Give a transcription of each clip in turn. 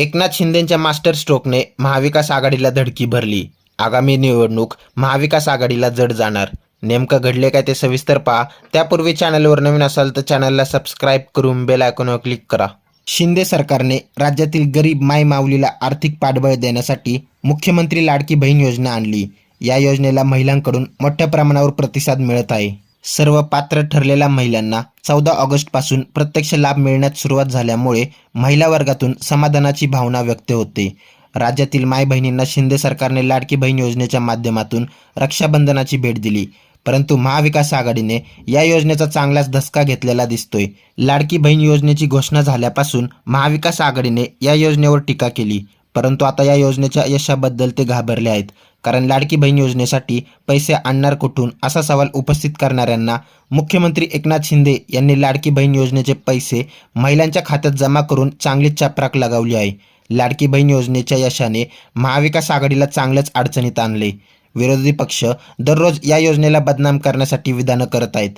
Eknath शिंदेच्या master स्ट्रोकने महाविकास आघाडीला धडकी भरली. आगामी निवडणूक महाविकास आघाडीला जड जाणार. नेमकं घडले काय ते सविस्तर पहा. त्यापूर्वी चॅनलवर नवीन असाल तर चॅनलला सबस्क्राईब करून बेल आयकॉनवर क्लिक करा. शिंदे सरकारने राज्यातील गरीब माय माऊलीला आर्थिक पाठबळ देण्यासाठी मुख्यमंत्री लाडकी बहीण योजना आणली. या योजनेला महिलांकडून मोठ्या प्रमाणावर प्रतिसाद मिळत आहे. सर्व पात्र ठरलेल्या महिलांना चौदा ऑगस्टपासून प्रत्यक्ष लाभ मिळण्यास सुरुवात झाल्यामुळे महिला वर्गातून समाधानाची भावना व्यक्त होते. राज्यातील माय बहिणींना शिंदे सरकारने लाडकी बहीण योजनेच्या माध्यमातून रक्षाबंधनाची भेट दिली. परंतु महाविकास आघाडीने या योजनेचा चांगलाच धसका घेतलेला दिसतोय. लाडकी बहीण योजनेची घोषणा झाल्यापासून महाविकास आघाडीने या योजनेवर टीका केली. परंतु आता या योजनेच्या यशाबद्दल ते घाबरले आहेत. कारण लाडकी बहीण योजनेसाठी पैसे आणणार कुठून असा सवाल उपस्थित करणाऱ्यांना मुख्यमंत्री एकनाथ शिंदे यांनी लाडकी बहीण योजनेचे पैसे महिलांच्या खात्यात जमा करून चांगलीच चपराक लगावली आहे. लाडकी बहीण योजनेच्या यशाने महाविकास आघाडीला चांगलंच अडचणीत आणले. विरोधी पक्ष दररोज या योजनेला बदनाम करण्यासाठी विधानं करत आहेत.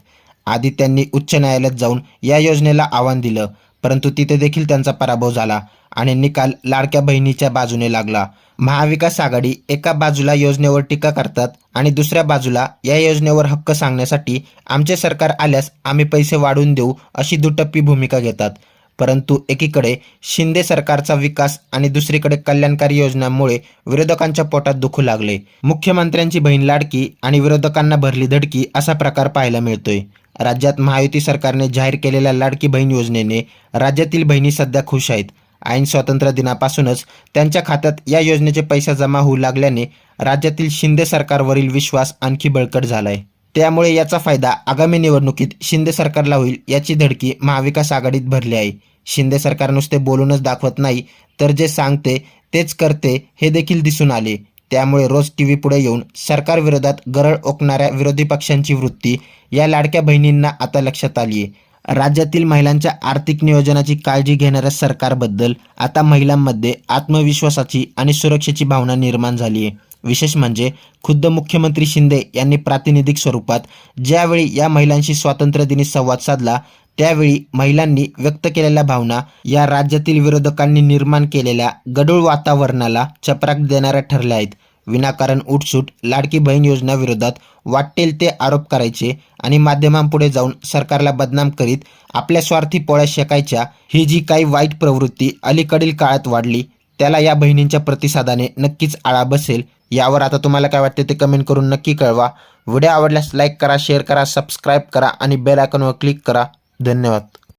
आधी त्यांनी उच्च न्यायालयात जाऊन या योजनेला आव्हान दिलं. परंतु तिथे देखील त्यांचा पराभव झाला आणि निकाल लाडक्या बहिणीच्या बाजूने लागला. महाविकास आघाडी एका बाजूला योजनेवर टीका करतात आणि दुसऱ्या बाजूला या योजनेवर हक्क सांगण्यासाठी आमचे सरकार आल्यास आम्ही पैसे वाढवून देऊ अशी दुटप्पी भूमिका घेतात. परंतु एकीकडे शिंदे सरकारचा विकास आणि दुसरीकडे कल्याणकारी योजनांमुळे विरोधकांच्या पोटात दुखू लागले. मुख्यमंत्र्यांची बहीण लाडकी आणि विरोधकांना भरली धडकी असा प्रकार पाहायला मिळतोय. राज्यात महायुती सरकारने जाहीर केलेल्या लाडकी बहीण योजनेने राज्यातील बहिणी सध्या खुश आहेत. ऐन स्वातंत्र्य दिनापासूनच त्यांच्या खात्यात या योजनेचे पैसे जमा होऊ लागल्याने राज्यातील शिंदे सरकारवरील विश्वास आणखी बळकट झाला आहे त्यामुळे याचा फायदा आगामी निवडणुकीत शिंदे सरकारला होईल याची धडकी महाविकास आघाडीत भरली आहे. शिंदे सरकार नुसते बोलूनच दाखवत नाही तर जे सांगते तेच करते हे देखील दिसून आले. त्यामुळे रोज टी व्ही पुढे येऊन सरकारविरोधात गरळ ओकणाऱ्या विरोधी पक्षांची वृत्ती या लाडक्या बहिणींना आता लक्षात आली आहे. राज्यातील महिलांच्या आर्थिक नियोजनाची काळजी घेणाऱ्या सरकारबद्दल आता महिलांमध्ये आत्मविश्वासाची आणि सुरक्षेची भावना निर्माण झाली आहे. विशेष म्हणजे खुद्द मुख्यमंत्री शिंदे यांनी प्रातिनिधिक स्वरूपात ज्यावेळी या महिलांशी स्वातंत्र्यदिनी संवाद साधला त्यावेळी महिलांनी व्यक्त केलेल्या भावना या राज्यातील विरोधकांनी निर्माण केलेल्या गडूळ वातावरणाला चपराक देणाऱ्या ठरल्या आहेत. विनाकारण उठसूट लाडकी बहीण योजना विरोधात वाटेल ते आरोप करायचे आणि माध्यमांपुढे जाऊन सरकारला बदनाम करीत आपल्या स्वार्थी पोळ्या शेकायच्या ही जी काही वाईट प्रवृत्ती अलीकडील काळात वाढली त्याला या बहिणींच्या प्रतिसादाने नक्कीच आळा बसेल यावर आता तुम्हाला काय वाटते ते कमेंट करून नक्की कळवा. व्हिडिओ आवडल्यास लाईक करा शेअर करा सबस्क्राईब करा आणि बेल आयकॉनवर क्लिक करा. धन्यवाद.